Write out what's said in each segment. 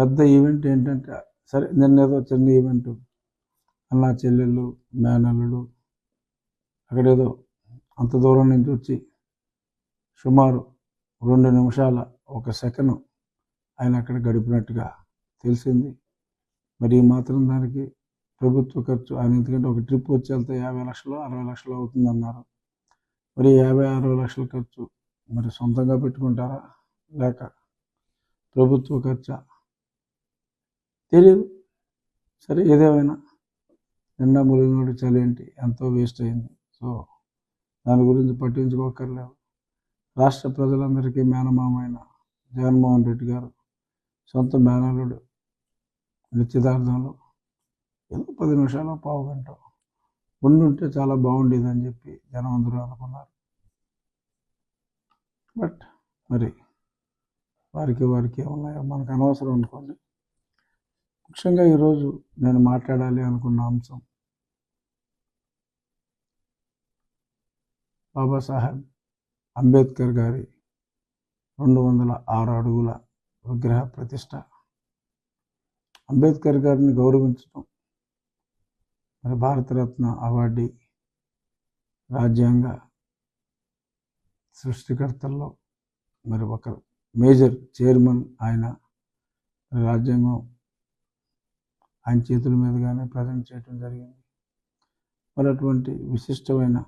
పెద్ద ఈవెంట్ ఏంటంటే సరే నిన్న ఏదో చిన్న ఈవెంట్ అన్న చెల్లెళ్ళు మేనల్లుడు అక్కడేదో అంత దూరం నుంచి వచ్చి సుమారు రెండు నిమిషాల ఒక సెకండ్ ఆయన అక్కడ గడిపినట్టుగా తెలిసింది. మరి మాత్రం దానికి ప్రభుత్వ ఖర్చు ఆయన ఎందుకంటే ఒక ట్రిప్ వచ్చి వెళ్తే యాభై లక్షలు అరవై లక్షలు అవుతుందన్నారు. మరి యాభై అరవై లక్షల ఖర్చు మరి సొంతంగా పెట్టుకుంటారా? లేక ప్రభుత్వ ఖర్చా? తెలియదు సరే ఏదేమైనా నిన్న చలి చలేంటి ఎంతో వేస్ట్ అయింది. సో దాని గురించి పట్టించుకోకర్లేదు. రాష్ట్ర ప్రజలందరికీ మేనమామైన జగన్మోహన్ రెడ్డి గారు సొంత మేనలుడు నిశ్చితార్థంలో ఏదో పది నిమిషాలు పావు గంట ఉండుంటే చాలా బాగుండేదని చెప్పి జనం అందరూ అనుకున్నారు. బట్ మరి వారికి వారికి ఏమున్నాయో మనకు అనవసరం అనుకోండి. ముఖ్యంగా ఈరోజు నేను మాట్లాడాలి అనుకున్న అంశం బాబాసాహెబ్ అంబేద్కర్ గారి రెండు వందల ఆరు అడుగుల విగ్రహ ప్రతిష్ట. అంబేద్కర్ గారిని గౌరవించడం మరి భారతరత్న అవార్డీ రాజ్యాంగ సృష్టికర్తల్లో మరి ఒక మేజర్ చైర్మన్ ఆయన రాజ్యాంగం ఆయన చేతుల మీదుగానే ప్రజెంట్ చేయటం జరిగింది. మరి అటువంటి విశిష్టమైన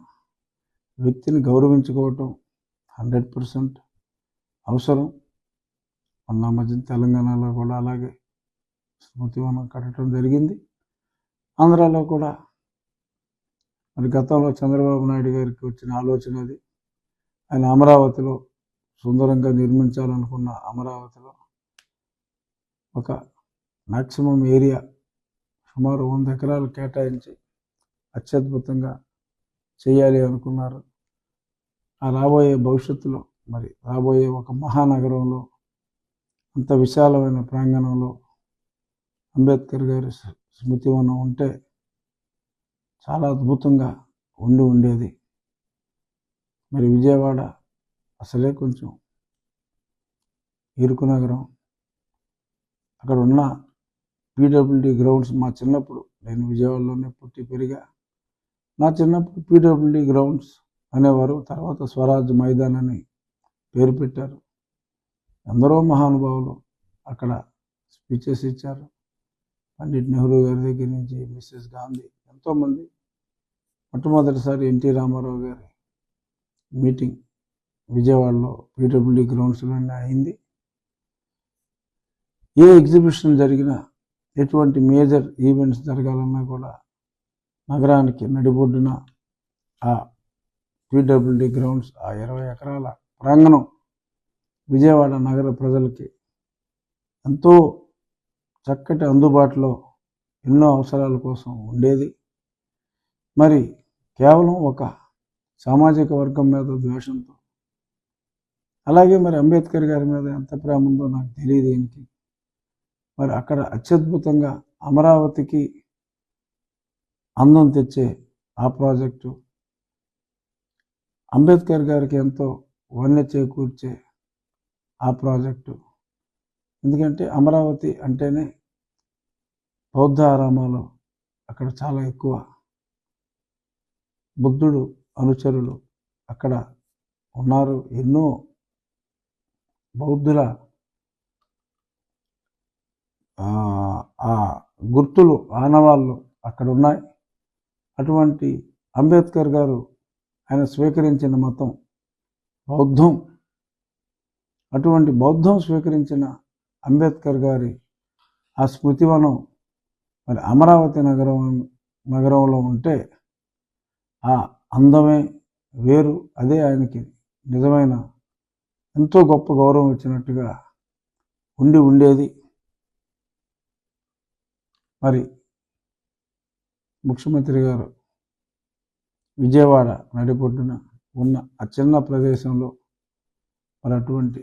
వ్యక్తిని గౌరవించుకోవటం హండ్రెడ్ పర్సెంట్ అవసరం. మొన్న మధ్య తెలంగాణలో కూడా అలాగే స్మృతివనం కట్టడం జరిగింది. ఆంధ్రాలో కూడా మరి గతంలో చంద్రబాబు నాయుడు గారికి వచ్చిన ఆలోచన అది. ఆయన అమరావతిలో సుందరంగా నిర్మించాలనుకున్న అమరావతిలో ఒక మ్యాక్సిమం ఏరియా సుమారు వంద ఎకరాలు కేటాయించి అత్యద్భుతంగా చేయాలి అనుకున్నారు. ఆ రాబోయే భవిష్యత్తులో మరి రాబోయే ఒక మహానగరంలో అంత విశాలమైన ప్రాంగణంలో అంబేద్కర్ గారి స్మృతి స్మృతివనం ఉంటే చాలా అద్భుతంగా ఉండి ఉండేది. మరి విజయవాడ అసలే కొంచెం ఇరుకు నగరం. అక్కడ ఉన్న పీడబ్ల్యూడి గ్రౌండ్స్ మా చిన్నప్పుడు నేను విజయవాడలోనే పుట్టి పెరిగా నా చిన్నప్పుడు పీడబ్ల్యూడి గ్రౌండ్స్ అనేవారు తర్వాత స్వరాజ్ మైదాన్ అని పేరు పెట్టారు. ఎందరో మహానుభావులు అక్కడ స్పీచెస్ ఇచ్చారు. పండిట్ నెహ్రూ గారి దగ్గర నుంచి మిస్సెస్ గాంధీ ఎంతోమంది. మొట్టమొదటిసారి ఎన్టీ రామారావు గారి మీటింగ్ విజయవాడలో పీడబ్ల్యూడి గ్రౌండ్స్లోనే అయింది. ఏ ఎగ్జిబిషన్ జరిగినా ఎటువంటి మేజర్ ఈవెంట్స్ జరగాలన్నా కూడా నగరానికి నడిబొడ్డున ఆ పీడబ్ల్యూడి గ్రౌండ్స్ ఆ ఇరవై ఎకరాల ప్రాంగణం విజయవాడ నగర ప్రజలకి ఎంతో చక్కటి అందుబాటులో ఎన్నో అవసరాల కోసం ఉండేది. మరి కేవలం ఒక సామాజిక వర్గం మీద ద్వేషంతో అలాగే మరి అంబేద్కర్ గారి మీద ఎంత ప్రేమ ఉందో నాకు తెలియదు ఏంటి మరి అక్కడ అత్యద్భుతంగా అమరావతికి అందం తెచ్చే ఆ ప్రాజెక్టు. అంబేద్కర్ గారికి ఎంతో వన్నె చేకూర్చే ఆ ప్రాజెక్టు. ఎందుకంటే అమరావతి అంటేనే బౌద్ధ ఆరామాలు అక్కడ చాలా ఎక్కువ. బుద్ధుడు అనుచరులు అక్కడ ఉన్నారు. ఎన్నో బౌద్ధుల ఆ, గుర్తులు ఆనవాళ్ళు అక్కడ ఉన్నాయి అటువంటి అంబేద్కర్ గారు ఆయన స్వీకరించిన మతం బౌద్ధం. అటువంటి బౌద్ధం స్వీకరించిన అంబేద్కర్ గారి ఆ స్మృతివనం మరి అమరావతి నగరం నగరంలో ఉంటే ఆ అందమే వేరు. అదే ఆయనకి నిజమైన ఎంతో గొప్ప గౌరవం ఇచ్చినట్టుగా ఉండి ఉండేది. మరి ముఖ్యమంత్రి గారు విజయవాడ నడిపొడ్డున ఉన్న ఆ చిన్న ప్రదేశంలో మరి అటువంటి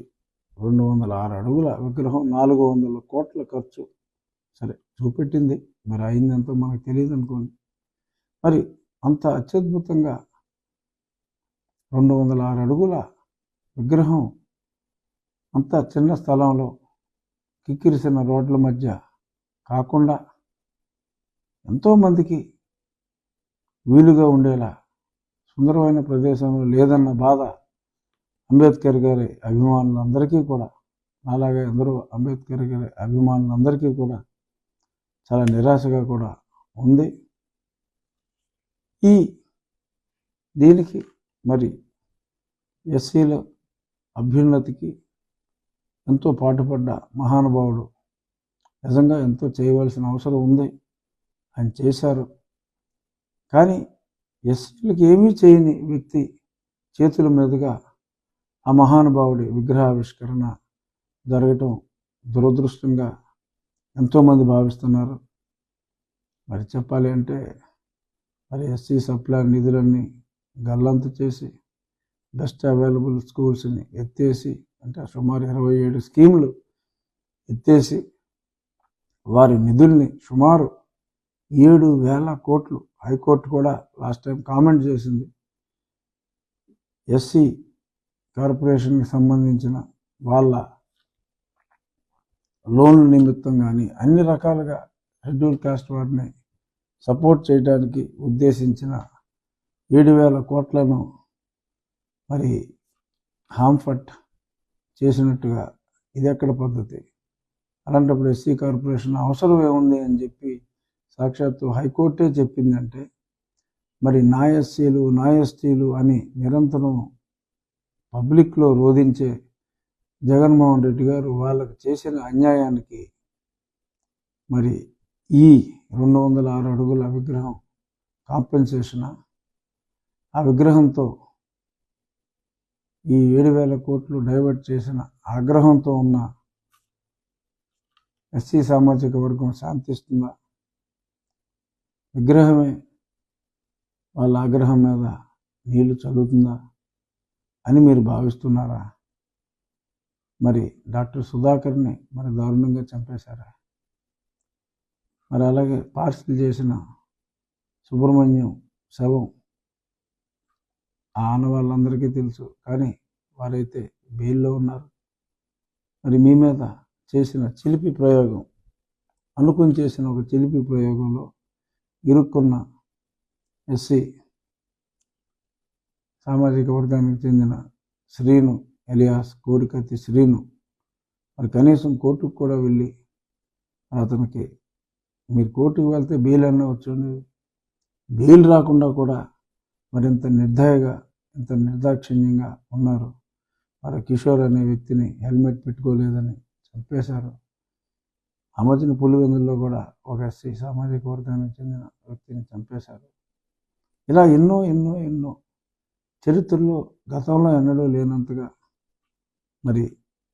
రెండు వందల ఆరు అడుగుల విగ్రహం నాలుగు వందల కోట్ల ఖర్చు సరే చూపెట్టింది. మరి అయిందంతా మనకు తెలియదు అనుకోండి. మరి అంత అత్యద్భుతంగా రెండు వందల ఆరు అడుగుల విగ్రహం అంత చిన్న స్థలంలో కిక్కిరిసిన రోడ్ల మధ్య కాకుండా ఎంతోమందికి వీలుగా ఉండేలా సుందరమైన ప్రదేశంలో లేదన్న బాధ అంబేద్కర్ గారి అభిమానులందరికీ కూడా అలాగే అందరూ అంబేద్కర్ గారి అభిమానులందరికీ కూడా చాలా నిరాశగా కూడా ఉంది. ఈ దీనికి మరి ఎస్సీల అభ్యున్నతికి ఎంతో పాటుపడ్డ మహానుభావుడు నిజంగా ఎంతో చేయవలసిన అవసరం ఉంది. ఆయన చేశారు. కానీ ఎస్సీలకు ఏమీ చేయని వ్యక్తి చేతుల మీదుగా ఆ మహానుభావుడి విగ్రహావిష్కరణ జరగటం దురదృష్టంగా ఎంతోమంది భావిస్తున్నారు. మరి చెప్పాలి అంటే మరి ఎస్సీ సప్లై నిధులన్నీ గల్లంత చేసి బెస్ట్ అవైలబుల్ స్కూల్స్ని ఎత్తేసి అంటే సుమారు ఇరవై ఏడు స్కీములు ఎత్తేసి వారి నిధుల్ని సుమారు ఏడు వేల కోట్లు హైకోర్టు కూడా లాస్ట్ టైం కామెంట్ చేసింది. ఎస్సీ కార్పొరేషన్కి సంబంధించిన వాళ్ళ లోన్ల నిమిత్తం కానీ అన్ని రకాలుగా షెడ్యూల్ కాస్ట్ వారిని సపోర్ట్ చేయడానికి ఉద్దేశించిన ఏడు వేల కోట్లను మరి హాంఫర్ట్ చేసినట్టుగా ఇది ఎక్కడ పద్ధతి? అలాంటప్పుడు ఎస్సీ కార్పొరేషన్ అవసరం ఏముంది అని చెప్పి సాక్షాత్తు హైకోర్టే చెప్పిందంటే మరి నా ఎస్సీలు నా ఎస్టీలు అని నిరంతరం పబ్లిక్లో రోధించే జగన్మోహన్ రెడ్డి గారు వాళ్ళకు చేసిన అన్యాయానికి మరి ఈ రెండు వందల ఆరు అడుగుల విగ్రహం కాంపెన్సేషన్? ఆ విగ్రహంతో ఈ ఏడు వేల కోట్లు డైవర్ట్ చేసిన ఆగ్రహంతో ఉన్న ఎస్సీ సామాజిక వర్గం శాంతిస్తుందా? విగ్రహమే. వాళ్ళ ఆగ్రహం మీద నీళ్ళు చల్లుతుందా అని మీరు భావిస్తున్నారా? మరి డాక్టర్ సుధాకర్ని మరి దారుణంగా చంపేశారా? మరి అలాగే పార్సిల్ చేసిన సుబ్రహ్మణ్యం శవం ఆ ఆనవాళ్ళందరికీ తెలుసు కానీ వారైతే బెయిల్లో ఉన్నారు. మరి మీ మీద చేసిన చిలిపి ప్రయోగం అనుకుని చేసిన ఒక చిలిపి ప్రయోగంలో ఇరుక్కున్న ఎస్సీ సామాజిక వర్గానికి చెందిన శ్రీను ఎలియాస్ కోడికత్తి శ్రీను. మరి కనీసం కోర్టుకు కూడా వెళ్ళి అతనికి మీరు కోర్టుకు వెళ్తే బెయిల్ అన్న వచ్చండి బెయిల్ రాకుండా కూడా మరింత నిర్దయగా ఇంత నిర్దాక్షిణ్యంగా ఉన్నారు. మరి కిషోర్ అనే వ్యక్తిని హెల్మెట్ పెట్టుకోలేదని చంపేశారు. అమర్చిన పులివెందుల్లో కూడా ఒక ఎస్సీ సామాజిక వర్గానికి చెందిన వ్యక్తిని చంపేశారు. ఇలా ఎన్నో ఎన్నో ఎన్నో చరిత్రలో గతంలో ఎన్నడూ లేనంతగా మరి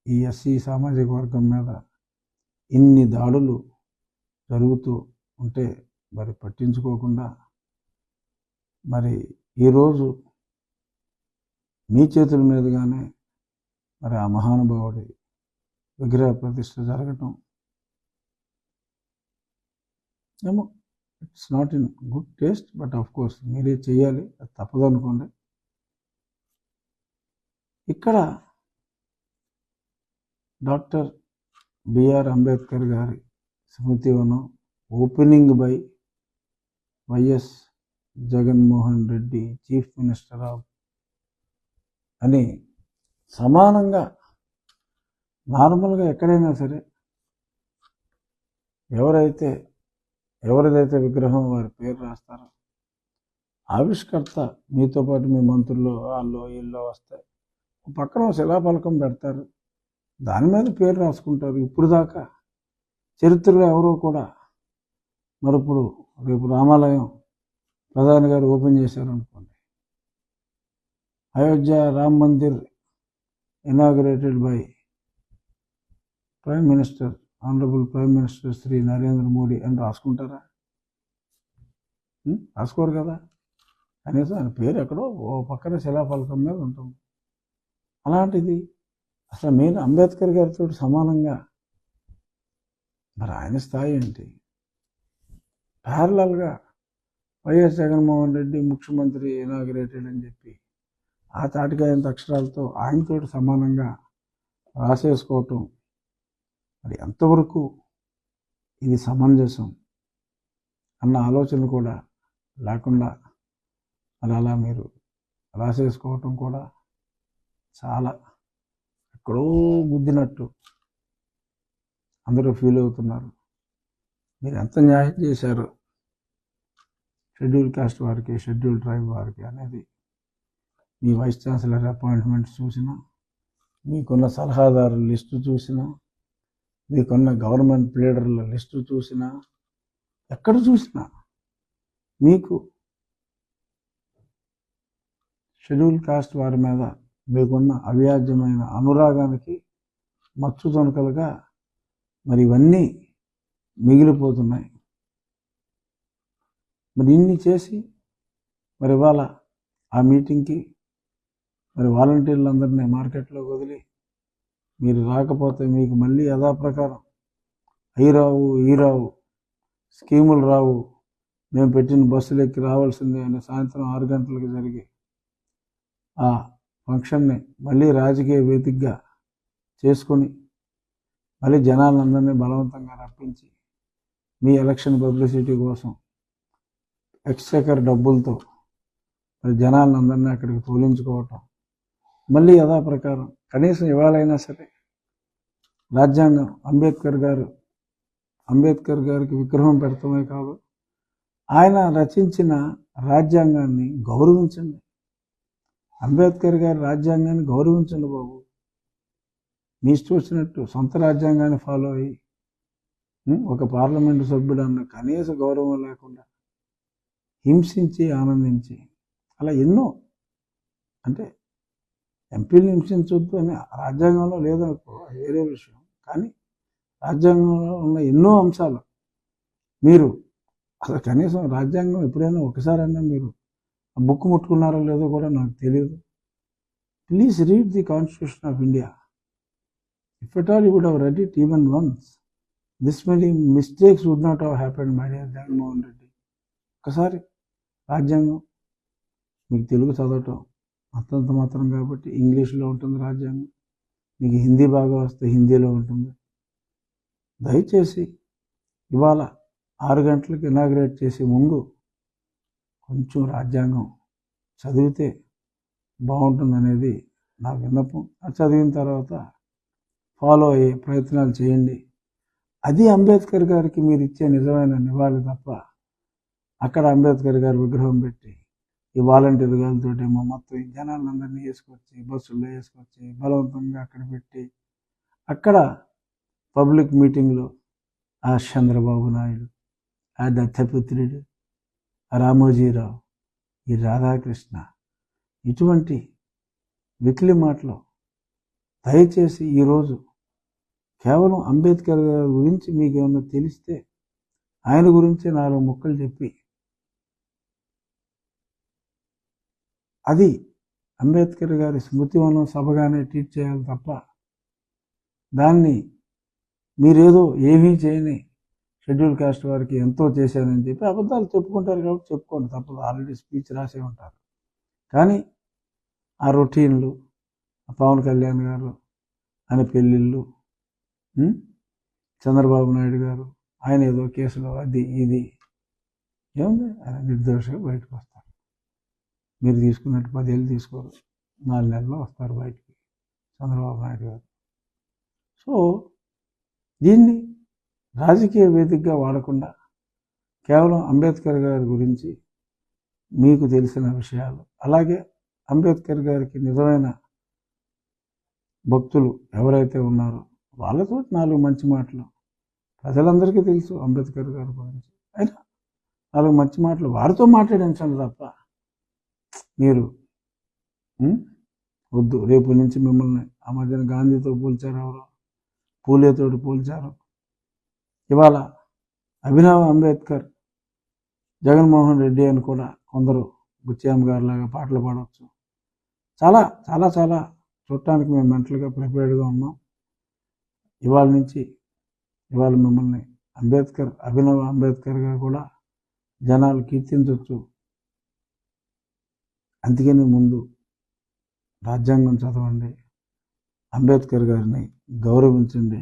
ఈ ఎస్సీ సామాజిక వర్గం మీద ఇన్ని దాడులు జరుగుతూ ఉంటే మరి పట్టించుకోకుండా మరి ఈరోజు మీ చేతుల మీదుగానే మరి ఆ మహానుభావుడి విగ్రహ ప్రతిష్ట జరగటం ఏమో it's not in good taste but of course మీరే చేయాలి అది తప్పదనుకోండి ఇక్కడ డాక్టర్ బిఆర్ అంబేద్కర్ గారి స్మృతి వనం opening by YS Jaganmohan Reddy chief minister of అని సమానంగా నార్మల్గా ఎక్కడైనా సరే ఎవరైతే ఎవరిదైతే విగ్రహం వారి పేరు రాస్తారో ఆవిష్కర్త మీతో పాటు మీ మంత్రులు వాళ్ళు వీళ్ళు వస్తాయి పక్కన శిలాఫలకం పెడతారు. దాని మీద పేరు రాసుకుంటారు. ఇప్పుడు దాకా చరిత్రలో ఎవరో కూడా మరి ఇప్పుడు రేపు రామాలయం ప్రధాని గారు ఓపెన్ చేశారు అనుకోండి Ayodhya Ram Mandir inaugurated by prime minister honourable prime minister Shri Narendra Modi అని రాసుకుంటారా? రాసుకోరు కదా? కనీసం ఆయన పేరు ఎక్కడో ఓ పక్కన శిలాఫలకం మీద ఉంటుంది. అలాంటిది అసలు మెయిన్ అంబేద్కర్ గారితో సమానంగా మరి ఆయన స్థాయి ఏంటి? ప్యారలల్గా వైఎస్ జగన్మోహన్ రెడ్డి ముఖ్యమంత్రి ఇనాగ్రేటెడ్ అని చెప్పి ఆ తాటికాయంత అక్షరాలతో ఆయనతో సమానంగా రాసేసుకోవటం మరి ఎంతవరకు ఇది సమంజసం అన్న ఆలోచన కూడా లేకుండా అలా అలా మీరు రాసేసుకోవటం కూడా చాలా ఎక్కడో గుద్దినట్టు అందరూ ఫీల్ అవుతున్నారు. మీరు ఎంత న్యాయం చేశారు షెడ్యూల్ కాస్ట్ వారికి షెడ్యూల్ ట్రైబ్ వారికి అనేది మీ వైస్ ఛాన్సలర్ అపాయింట్మెంట్స్ చూసినా మీకున్న సలహాదారుల లిస్టు చూసినా మీకున్న గవర్నమెంట్ లీడర్ల లిస్టు చూసినా ఎక్కడ చూసినా మీకు షెడ్యూల్ కాస్ట్ వారి మీద మీకున్న అవ్యాజ్యమైన అనురాగానికి మచ్చు తొనకలుగా మరి ఇవన్నీ మిగిలిపోతున్నాయి. మరి ఇన్ని చేసి మరి ఇవాళ ఆ మీటింగ్కి మరి వాలంటీర్లందరినీ మార్కెట్లో వదిలి మీరు రాకపోతే మీకు మళ్ళీ యథాప్రకారం. అయి రావు ఈ రావు స్కీములు రావు. మేము పెట్టిన బస్సులు ఎక్కి రావాల్సిందే అని సాయంత్రం ఆరు గంటలకు జరిగి ఆ ఫంక్షన్ని మళ్ళీ రాజకీయ వేదికగా చేసుకొని మళ్ళీ జనాలందరినీ బలవంతంగా రప్పించి మీ ఎలక్షన్ పబ్లిసిటీ కోసం ఎక్స్చెకర్ డబ్బులతో మరి జనాలందరినీ అక్కడికి తోలించుకోవటం మళ్ళీ యథాప్రకారం. కనీసం ఇవాళైనా సరే రాజ్యాంగం అంబేద్కర్ గారు అంబేద్కర్ గారికి విగ్రహం పెడతామే కాదు ఆయన రచించిన రాజ్యాంగాన్ని గౌరవించండి. అంబేద్కర్ గారి రాజ్యాంగాన్ని గౌరవించండి బాబు. మీ ఇష్టం వచ్చినట్టు సొంత రాజ్యాంగాన్ని ఫాలో అయ్యి ఒక పార్లమెంటు సభ్యుడు అన్న కనీస గౌరవం లేకుండా హింసించి ఆనందించి అలా ఎన్నో అంటే ఎంపీలు హింసించొద్దు అని రాజ్యాంగంలో లేదనుకో అది వేరే విషయం. కానీ రాజ్యాంగంలో ఉన్న ఎన్నో అంశాలు. మీరు అసలు కనీసం రాజ్యాంగం ఎప్పుడైనా ఒకసారైనా మీరు ఆ బుక్ ముట్టుకున్నారో లేదో కూడా నాకు తెలియదు please read the constitution of India if at all you would have read it even once this many mistakes would not have happen my dear Jaganmohan Reddy ఒకసారి రాజ్యాంగం మీకు తెలుగు చదవటం అంతంత మాత్రం కాబట్టి ఇంగ్లీష్లో ఉంటుంది రాజ్యాంగం. మీకు హిందీ బాగా వస్తే హిందీలో ఉంటుంది. దయచేసి ఇవాళ ఆరు గంటలకు ఇనాగ్రేట్ చేసే ముందు కొంచెం రాజ్యాంగం చదివితే బాగుంటుందనేది నా విన్నపం. అది చదివిన తర్వాత ఫాలో అయ్యే ప్రయత్నాలు చేయండి. అది అంబేద్కర్ గారికి మీరు ఇచ్చే నిజమైన నివాళి తప్ప అక్కడ అంబేద్కర్ గారి విగ్రహం పెట్టి ఈ వాలంటీర్ మా మొత్తం ఈ జనాలందరినీ వేసుకొచ్చి బస్సుల్లో వేసుకొచ్చి బలవంతంగా అక్కడ పెట్టి అక్కడ పబ్లిక్ మీటింగ్లో ఆ చంద్రబాబు నాయుడు ఆ దత్తపుత్రుడు రామోజీరావు ఈ రాధాకృష్ణ ఇటువంటి వికిలి మాటలు దయచేసి ఈరోజు కేవలం అంబేద్కర్ గారి గురించి మీకు తెలిస్తే ఆయన గురించి నాలుగు ముక్కలు చెప్పి అది అంబేద్కర్ గారి స్మృతివనం సభగానే ట్రీట్ చేయాలి తప్ప దాన్ని మీరేదో ఏమీ చేయని షెడ్యూల్ కాస్ట్ వారికి ఎంతో చేశానని చెప్పి అబద్ధాలు చెప్పుకుంటారు కాబట్టి చెప్పుకోండి తప్పదు. ఆల్రెడీ స్పీచ్ రాసే ఉంటారు. కానీ ఆ రొటీన్లు పవన్ కళ్యాణ్ గారు ఆయన పెళ్ళిళ్ళు చంద్రబాబు నాయుడు గారు ఆయన ఏదో కేసులో అది ఇది. ఏముంది? ఆయన నిర్దోషంగా బయటకు వస్తారు. మీరు తీసుకున్నట్టు పదేళ్ళు తీసుకోరు. నాలుగు నెలల్లో వస్తారు బయటికి. చంద్రబాబు నాయుడు గారు. సో దీన్ని రాజకీయ వేదికగా వాడకుండా కేవలం అంబేద్కర్ గారి గురించి మీకు తెలిసిన విషయాలు అలాగే అంబేద్కర్ గారికి నిజమైన భక్తులు ఎవరైతే ఉన్నారో వాళ్ళతో నాలుగు మంచి మాటలు ప్రజలందరికీ తెలుసు అంబేద్కర్ గారి గురించి. అయినా నాలుగు మంచి మాటలు వారితో మాట్లాడించండి తప్ప మీరు? వద్దు. రేపు నుంచి మిమ్మల్ని ఆ మధ్యన గాంధీతో పోల్చారు ఎవరో? పూలేతోటి పోల్చారు. ఇవాళ అభినవ్ అంబేద్కర్ జగన్మోహన్ రెడ్డి అని కూడా కొందరు బుచ్చామ్ గారిలాగా పాటలు పాడవచ్చు చాలా చాలా చాలా చూడటానికి మేము మెంటల్గా ప్రిపేర్డ్గా ఉన్నాం. ఇవాళ నుంచి ఇవాళ మిమ్మల్ని అంబేద్కర్ అభినవ్ అంబేద్కర్గా కూడా జనాలు కీర్తించవచ్చు అందుకని ముందు రాజ్యాంగం చదవండి అంబేద్కర్ గారిని గౌరవించండి.